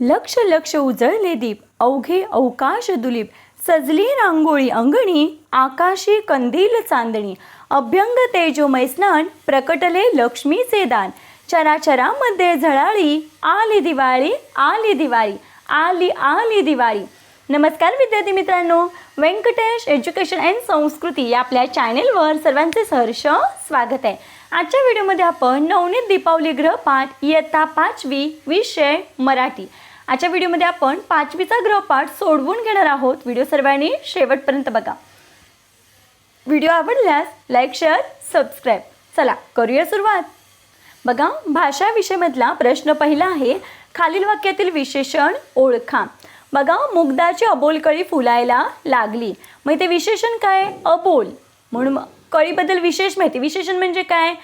लक्ष लक्ष उजळले दीप अवघे अवकाश दुलीप. सजली रांगोळी अंगणी आकाशी कंदील चांदणी. अभ्यंग तेजोमय स्नान प्रकटले लक्ष्मीचे दान चराचरामध्ये झळाळी आली दिवाळी आली दिवाळी आली आली दिवाळी. नमस्कार विद्यार्थी मित्रांनो व्यंकटेश एज्युकेशन अँड संस्कृती या आपल्या चॅनेलवर सर्वांचे सहर्ष स्वागत आहे. आजच्या व्हिडिओमध्ये आपण नवनीत दीपावली ग्रहपाठ इयत्ता पाचवी विषय मराठी. आजच्या व्हिडिओमध्ये आपण पाचवीचा ग्रहपाठ सोडवून घेणार आहोत. व्हिडिओ सर्वांनी शेवटपर्यंत बघा. व्हिडिओ आवडल्यास लाईक शेअर सबस्क्राईब. चला करूया सुरुवात. बघा भाषा विषयमधला प्रश्न पहिला आहे खालील वाक्यातील विशेषण ओळखा. बघा मुग्धाची अबोल कळी फुलायला लागली. मग ते विशेषण काय? अबोल. म्हणून मग कळीबद्दल विशेष माहिती. विशेषण म्हणजे काय?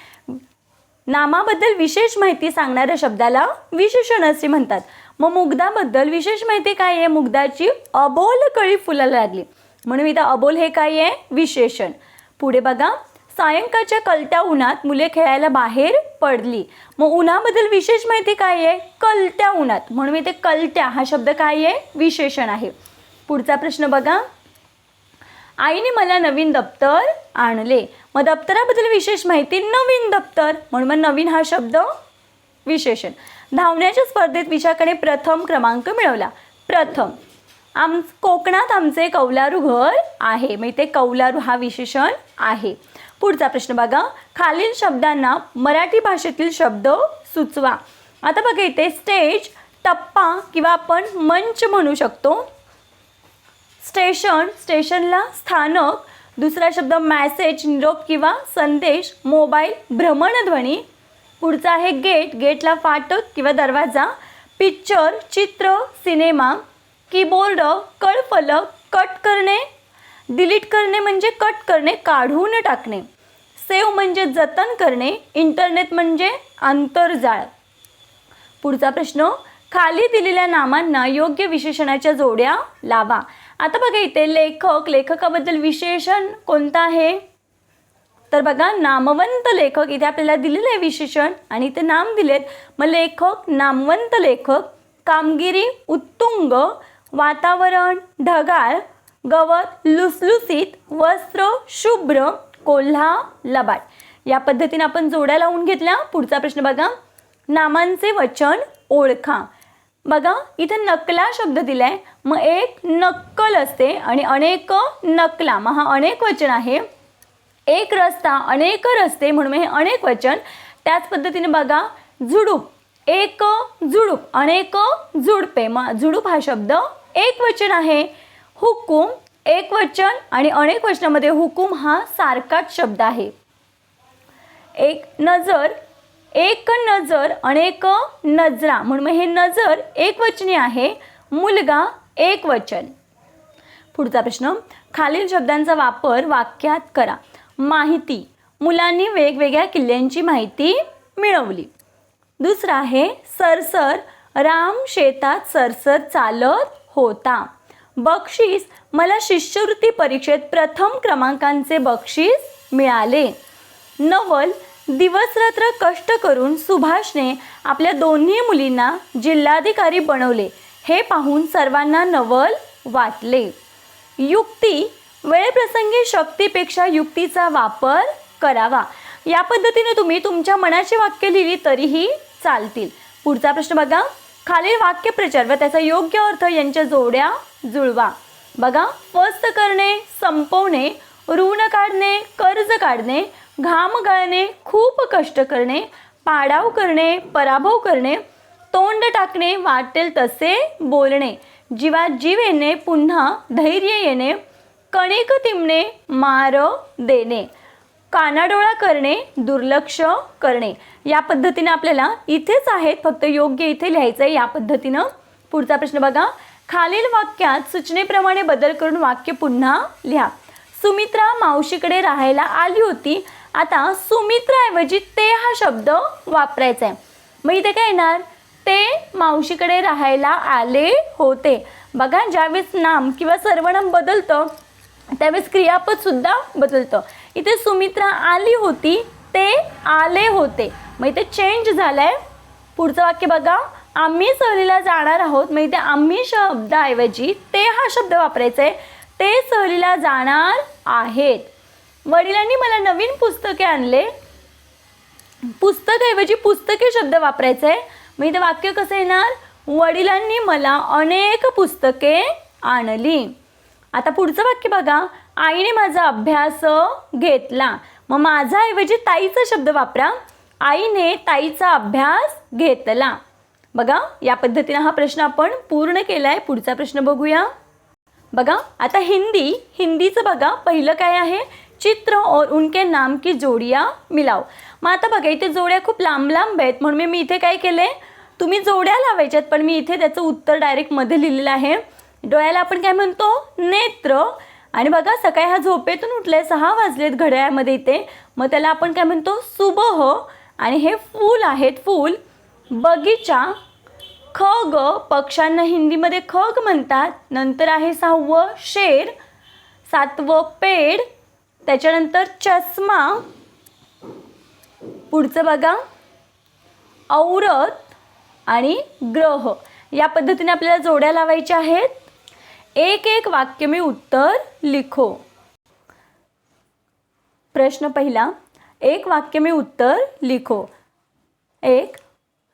नामाबद्दल विशेष माहिती सांगणाऱ्या शब्दाला विशेषण असे म्हणतात. मग मुग्धाबद्दल विशेष माहिती काय आहे? मुग्धाची अबोल कळी फुलायला लागली. म्हणून इथं अबोल हे काय आहे? विशेषण. पुढे बघा. सायंकाळच्या कलत्या उन्हात मुले खेळायला बाहेर पडली. मग उन्हाबद्दल विशेष माहिती काय आहे? कलत्या उन्हात. म्हणून इथे कलत्या हा शब्द काय आहे? विशेषण आहे. पुढचा प्रश्न बघा. आईने मला नवीन दप्तर आणले. मग दप्तराबद्दल विशेष माहिती नवीन दप्तर. म्हणून मग नवीन हा शब्द विशेषण. धावण्याच्या स्पर्धेत विशाखाने प्रथम क्रमांक मिळवला. प्रथम. आम कोकणात आमचे कौलारू घर आहे. मग इथे कौलारू हा विशेषण आहे. पुढचा प्रश्न बघा. खालील शब्दांना मराठी भाषेतील शब्द सुचवा. आता बघा इथे स्टेज टप्पा किंवा आपण मंच म्हणू शकतो. स्टेशन स्टेशनला स्थानक. दुसरा शब्द मॅसेज निरोप किंवा संदेश मोबाईल भ्रमणध्वनी. पुढचा आहे गेट. गेटला फाटक किंवा दरवाजा पिक्चर चित्र सिनेमा कीबोर्ड कळफलक कट करणे. डिलीट करणे म्हणजे कट करणे काढून टाकणे. सेव म्हणजे जतन करणे इंटरनेट म्हणजे आंतरजाळ पुढचा प्रश्न खाली दिलेल्या नामांना योग्य विशेषणाच्या जोड्या लावा. आता बघा इथे लेखक लेखकाबद्दल विशेषण कोणतं आहे? तर बघा नामवंत लेखक इथे आपल्याला दिलेलं आहे विशेषण आणि इथे नाम दिलेत. मग लेखक नामवंत लेखक कामगिरी उत्तुंग वातावरण ढगाळ गवत लुसलुसीत वस्त्र शुभ्र कोल्हा लबाट या पद्धतीने आपण जोड्या लावून घेतल्या. पुढचा प्रश्न बघा. नामांचे वचन ओळखा. बघा इथं नकला शब्द दिलाय. मग एक नक्कल असते आणि अनेक नकला. मग हा अनेक वचन आहे. एक रस्ता अनेक रस्ते म्हणून हे अनेक वचन. त्याच पद्धतीने बघा झुडूप. एक झुडूप अनेक झुडपे. मग झुडूप हा शब्द एक वचन आहे. हुकूम एक वचन आणि अनेक वचनामध्ये हुकूम हा सारखाच शब्द आहे. एक नजर एक नजर अनेक नजरा. म्हणून हे नजर एक वचने आहे मुलगा एक वचन. पुढचा प्रश्न खालील शब्दांचा वापर वाक्यात करा. माहिती. मुलांनी वेगवेगळ्या किल्ल्यांची माहिती मिळवली. दुसरा आहे सरसर. राम शेतात सरसर चालत होता. बक्षीस. मला शिष्यवृत्ती परीक्षेत प्रथम क्रमांकांचे बक्षीस मिळाले. नवल. दिवसरात्र कष्ट करून सुभाषने आपल्या दोन्ही मुलींना जिल्हाधिकारी बनवले. हे पाहून सर्वांना नवल वाटले. युक्ती. वेळप्रसंगी शक्तीपेक्षा युक्तीचा वापर करावा. या पद्धतीने तुम्ही तुमच्या मनाची वाक्य लिहिली तरीही चालतील. पुढचा प्रश्न बघा. खालील वाक्यप्रचार व त्याचा योग्य अर्थ यांच्या जोड्या जुळवा. बघा. फस्त करणे संपवणे ऋण काढणे कर्ज काढणे घाम गाळणे खूप कष्ट करणे पाडाव करणे पराभव करणे तोंड टाकणे वाटेल तसे बोलणे जीवात जीव येणे पुन्हा धैर्य येणे कणिक तिमणे मार देणे. कानाडोळा करणे दुर्लक्ष करणे. या पद्धतीने आपल्याला इथेच आहेत फक्त योग्य इथे लिहायचं आहे या पद्धतीनं. पुढचा प्रश्न बघा. खालील वाक्यात सूचनेप्रमाणे बदल करून वाक्य पुन्हा लिहा. सुमित्रा मावशीकडे राहायला आली होती. आता सुमित्राऐवजी ते हा शब्द वापरायचा आहे मग इथे काय येणार? ते मावशीकडे राहायला आले होते. बघा ज्यावेळेस नाम किंवा सर्वनाम बदलतं त्यावेळेस क्रियापद सुद्धा बदलतं. इथे सुमित्रा आली होती ते आले होते. मग इथे चेंज झालंय. पुढचं वाक्य बघा. आम्ही सहलीला जाणार आहोत. मग इथे आम्ही शब्दाऐवजी ते हा शब्द वापरायचा आहे ते सहलीला जाणार आहेत. वडिलांनी मला नवीन पुस्तके आणले. पुस्तकऐवजी पुस्तके शब्द वापरायचे आहे मग इथे वाक्य कसं येणार? वडिलांनी मला अनेक पुस्तके आणली. आता पुढचं वाक्य बघा. आईने माझा अभ्यास घेतला. मग माझा ऐवजी ताईचा शब्द वापरा. आईने ताईचा अभ्यास घेतला. बघा या पद्धतीनं हा प्रश्न आपण पूर्ण केला आहे पुढचा प्रश्न बघूया. बघा आता हिंदी हिंदीचं बघा. पहिलं काय आहे? चित्र और उनके नाम की जोडिया मिलाव. मग आता बघा इथे जोड्या खूप लांब लांब आहेत. म्हणून मी- मी इथे काय केले तुम्ही जोड्या लावायच्यात पण मी इथे त्याचं उत्तर डायरेक्टमध्ये लिहिलेलं आहे. डोळ्याला आपण काय म्हणतो? नेत्र. आणि बघा सकाळी हा झोपेतून उठले सहा वाजलेत घड्याळामध्ये इथे. मग त्याला आपण काय म्हणतो? सुबह. आणि हे फूल आहेत फूल. बगीचा. खग पक्ष्यांना हिंदीमध्ये खग म्हणतात. नंतर आहे सहावं शेर. सातवं पेड. त्याच्यानंतर चष्मा. पुढचं बघा. औरत आणि ग्रह. या पद्धतीने आपल्याला जोड्या लावायच्या आहेत. एक एक वाक्य में उत्तर लिखो. प्रश्न पहिला एक वाक्य में उत्तर लिखो. एक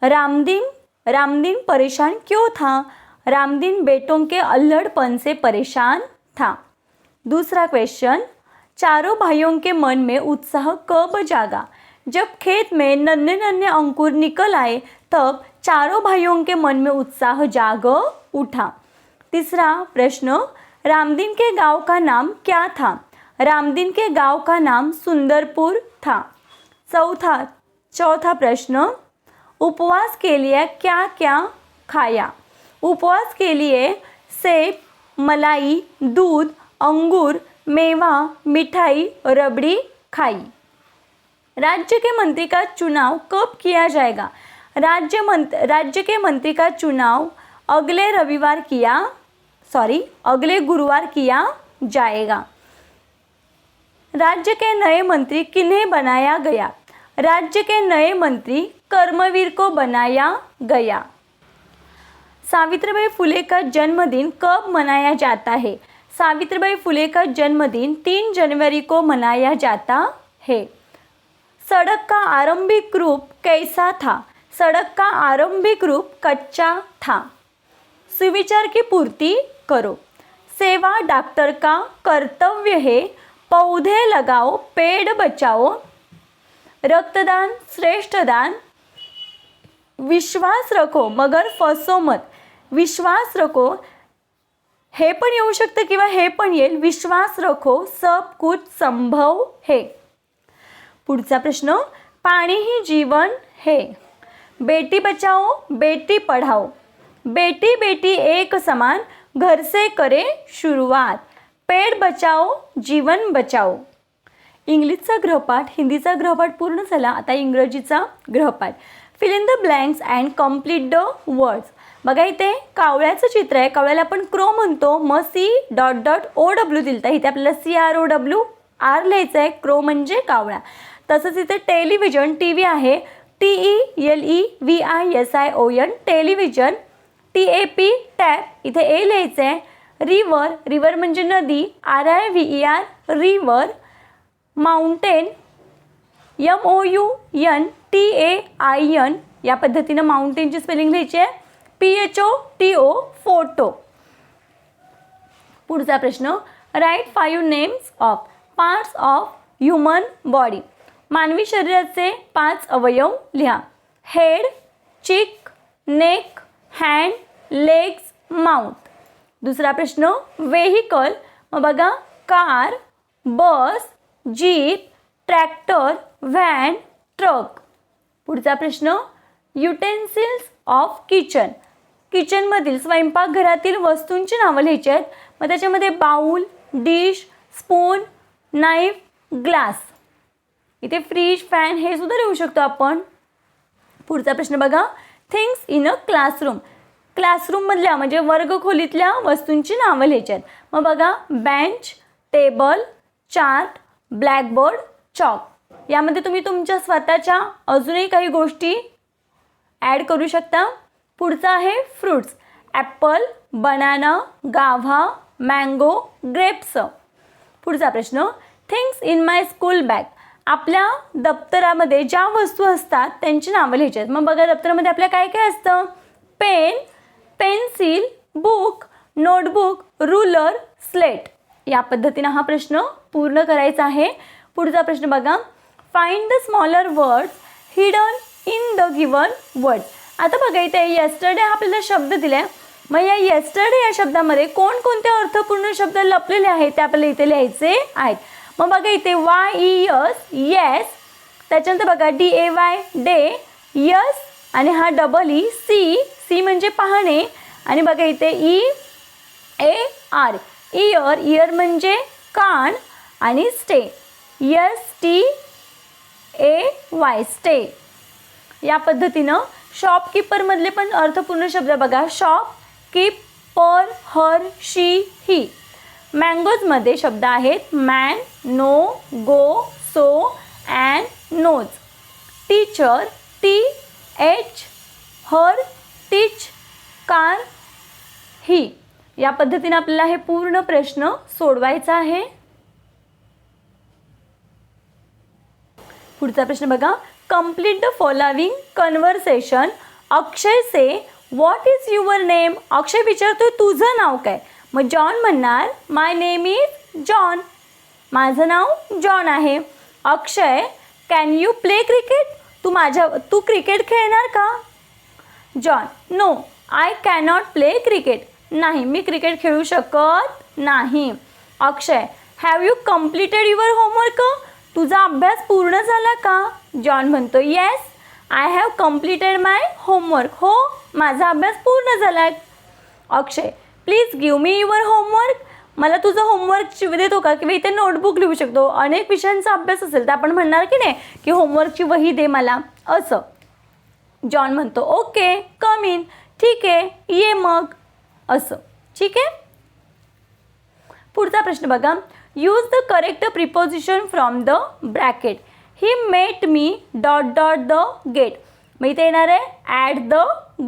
रामदीन रामदीन परेशान क्यों था? रामदीन बेटों के अल्हड़पन से परेशान था. दूसरा क्वेश्चन चारों भाइयों के मन में उत्साह कब जागा? जब खेत में नन्हे नन्हे अंकुर निकल आए तब चारों भाइयों के मन में उत्साह जाग उठा। तीसरा प्रश्न रामदीन के गांव का नाम क्या था? रामदीन के गांव का नाम सुंदरपुर था। चौथा चौथा प्रश्न उपवास के लिए क्या क्या खाया? उपवास के लिए सेब मलाई दूध अंगूर मेवा मिठाई रबड़ी खाई। राज्य के मंत्री का चुनाव कब किया जाएगा? राज्य मंत्र राज्य के मंत्री का चुनाव अगले रविवार किया सॉरी अगले गुरुवार किया जाएगा। राज्य के नए मंत्री किन्हें बनाया गया? राज्य के नए मंत्री कर्मवीर को बनाया गया। सावित्रीबाई फुले का जन्मदिन कब मनाया जाता है? सावित्रीबाई फुले का जन्मदिन तीन जनवरी को मनाया जाता है। सड़क का आरंभिक रूप कैसा था? सड़क का आरंभिक रूप कच्चा था। सुविचार की पूर्ति करो. सेवा डॉक्टर का कर्तव्य है पौधे लगाओ पेड़ बचाओ. रक्तदान श्रेष्ठ दान. विश्वास रखो मगर फसो मत. विश्वास रखो. हे पण येऊ शकतं किंवा हे पण येईल. विश्वास रखो सब कुछ संभव है. पुढचा प्रश्न पाणी ही जीवन है. बेटी बचाओ बेटी पढ़ाओ. बेटी बेटी एक समान घर से करे शुरुआत पेड़ बचाओ जीवन बचाओ. इंग्लिशचा ग्रहपाठ हिंदीचा ग्रहपाठ पूर्ण झाला आता इंग्रजीचा ग्रहपाठ. Fill in the blanks and complete the words बघा इथे कावळ्याचं चित्र आहे. कावळ्याला आपण क्रो म्हणतो. मग C dot dot O W दिलं तर इथे आपल्याला C R O W R लिहायचं आहे क्रो म्हणजे कावळा. तसंच इथे टेलिव्हिजन टी व्ही आहे. T E L E V I S I O N television T A P tap. इथे ए लिहायचं आहे रिवर रिवर म्हणजे नदी R I V E R river mountain M O U N T A I N या पद्धतीनं माउंटेनची spelling लिहायची आहे P H O T O photo पुढचा प्रश्न write five names of parts of human body मानवी शरीराचे पाच अवयव लिहा. Head cheek neck hand legs mouth दुसरा प्रश्न वेहिकल मग बघा car bus jeep tractor van truck पुढचा प्रश्न युटेन्सिल्स ऑफ किचन किचनमधील स्वयंपाकघरातील वस्तूंची नावं लिहायची आहेत. मग त्याच्यामध्ये bowl dish spoon knife glass इथे फ्रीज फॅन हे सुद्धा लिहू शकतो आपण. पुढचा प्रश्न बघा थिंग्स इन अ क्लासरूम क्लासरूममधल्या म्हणजे वर्गखोलीतल्या वस्तूंची नावं लिहायची आहेत मग बघा bench table chart blackboard chalk यामध्ये तुम्ही तुमच्या स्वतःच्या अजूनही काही गोष्टी ॲड करू शकता. पुढचं आहे fruits apple banana guava mango grapes पुढचा प्रश्न. Things in my school bag आपल्या दप्तरामध्ये ज्या वस्तू असतात त्यांची नावं लिहायची आहेत. मग बघा दप्तरामध्ये आपल्या काय काय असतं? Pen pencil book notebook ruler slate. या पद्धतीनं हा प्रश्न पूर्ण करायचा आहे. पुढचा प्रश्न बघा. Find the smaller words hidden in the given word आता बघा इथे येस्टरडे हा आपल्याला शब्द दिला मग या येस्टरडे या शब्दामध्ये कोणकोणते अर्थपूर्ण शब्द लपलेले आहेत ते आपल्याला इथे लिहायचे आहेत. मग बघा इथे वाय ई यस येस त्याच्यानंतर बघा D A Y day yes आणि हा डबल ई सी सी म्हणजे पाहणे. आणि बघा इथे E A R ear ear म्हणजे कान आणि stay S T A Y stay या पद्धतीनं शॉपकीपरमधले पण अर्थपूर्ण शब्द बघा. Shop keep per her she he मँगोजमध्ये शब्द आहेत man no go so and nose teacher T H her teach car ही या पद्धतीने आपल्याला हे पूर्ण प्रश्न सोडवायचा आहे. पुढचा प्रश्न बघा. Complete the following conversation Akshay say what is your name Akshay विचारतोय तुझं नाव काय? मग जॉन म्हणणार माय नेम इज जॉन माझं नाव जॉन आहे. Akshay can you play cricket तू माझ्या तू क्रिकेट खेळणार का? John no I cannot play cricket नाही मी क्रिकेट खेळू शकत नाही. Akshay have you completed your homework तुझा अभ्यास पूर्ण झाला का? जॉन म्हणतो yes I have completed my homework हो माझा अभ्यास पूर्ण झाला. आहे Akshay please give me your homework मला तुझं होमवर्क देतो का? किंवा इथे नोटबुक लिहू शकतो. अनेक विषयांचा अभ्यास असेल तर आपण म्हणणार की नाही की होमवर्कची वही दे मला. असं. जॉन म्हणतो ओके कम इन ठीक आहे ये मग. असं. ठीक आहे? पुढचा प्रश्न बघा. Use the correct preposition from the bracket he met me dot dot the gate मग इथे येणार आहे ॲट द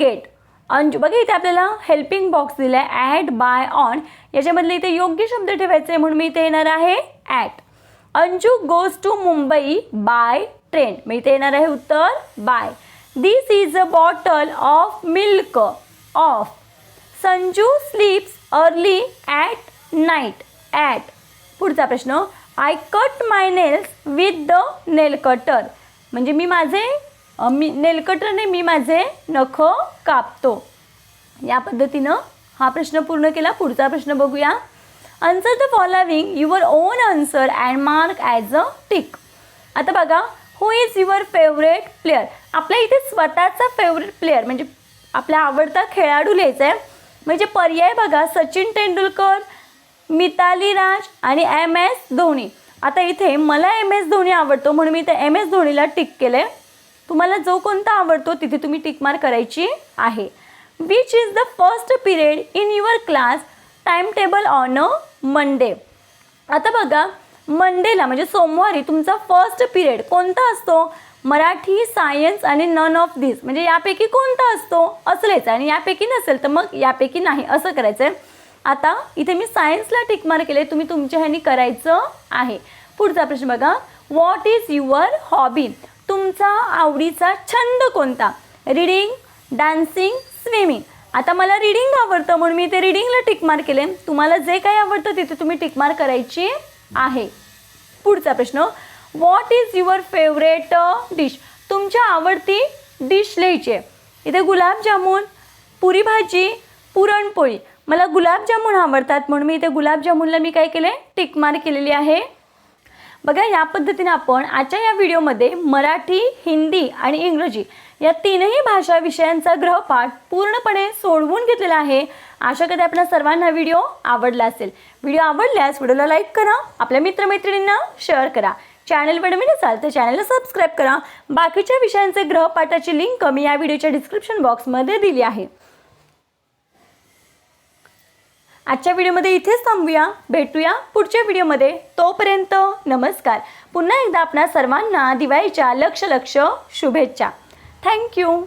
गेट अंजू बघा इथे आपल्याला हेल्पिंग बॉक्स दिला आहे बाय ऑन याच्यामधले इथे योग्य शब्द ठेवायचे म्हणून मी इथे येणार आहे at Anju goes to Mumbai by train मग इथे येणार आहे उत्तर by this is a bottle of milk of Sanju sleeps early at night at पुढचा प्रश्न I cut my nails with the nail cutter म्हणजे मी माझे मी नेलकटरने मी माझे नख कापतो. या पद्धतीनं हा प्रश्न पूर्ण केला. पुढचा प्रश्न बघूया. Answer the following your own answer and mark as a tick आता बघा who is your favourite player आपल्या इथे स्वतःचा फेवरेट प्लेअर म्हणजे आपला आवडता खेळाडू लिहायचा आहे म्हणजे पर्याय बघा. सचिन तेंडुलकर मिताली राज आणि एम एस धोनी. आता इथे मला एम एस धोनी आवडतो म्हणून मी इथे एम एस धोनीला टिक केलं आहे तुम्हाला जो कोणता आवडतो तिथे तुम्ही टिक करायची आहे. Which is the first period in your class time table on a Monday आता बघा मंडेला म्हणजे सोमवारी तुमचा फर्स्ट पिरियड कोणता असतो? मराठी सायन्स आणि नन ऑफ दिस म्हणजे यापैकी कोणता असतो? असं लिहायचं. आणि यापैकी नसेल तर मग यापैकी नाही. असं करायचं आहे आता इथे मी सायन्सला टिक केले तुम्ही तुमच्या ह्यानी करायचं आहे. पुढचा प्रश्न बघा. व्हॉट इज युअर हॉबी तुमचा आवडीचा छंद कोणता? रीडिंग डान्सिंग स्विमिंग आता मला रीडिंग आवडतं म्हणून मी ते रीडिंगला टिकमार्क केले. तुम्हाला जे काही आवडतं तिथे तुम्ही टिकमार्क करायची आहे. पुढचा प्रश्न. What is your favourite dish तुमच्या आवडती डिश लिहायची आहे. इथे गुलाबजामून पुरी भाजी पुरणपोळी. मला गुलाबजामून आवडतात म्हणून मी इथे गुलाबजामुनला मी काय केले? टिकमार्क केलेली आहे. बघा या पद्धतीने आपण आजच्या या व्हिडिओमध्ये मराठी हिंदी आणि इंग्रजी या तीनही भाषा विषयांचा ग्रहपाठ पूर्णपणे सोडवून घेतलेला आहे. आशा करते आपल्या सर्वांना व्हिडिओ आवडला असेल. व्हिडिओ आवडल्यास व्हिडिओला लाईक करा आपल्या मित्रमैत्रिणींना शेअर करा. चॅनलवर नवीन असाल तर चॅनलला सबस्क्राईब करा. बाकीच्या विषयांचे ग्रहपाठाची लिंक मी या व्हिडिओच्या डिस्क्रिप्शन बॉक्समध्ये दिली आहे. आजच्या व्हिडिओमध्ये इथेच थांबूया. भेटूया पुढच्या व्हिडिओमध्ये. तोपर्यंत नमस्कार. पुन्हा एकदा आपणा सर्वांना दिवाळीच्या लक्ष लक्ष शुभेच्छा. थँक्यू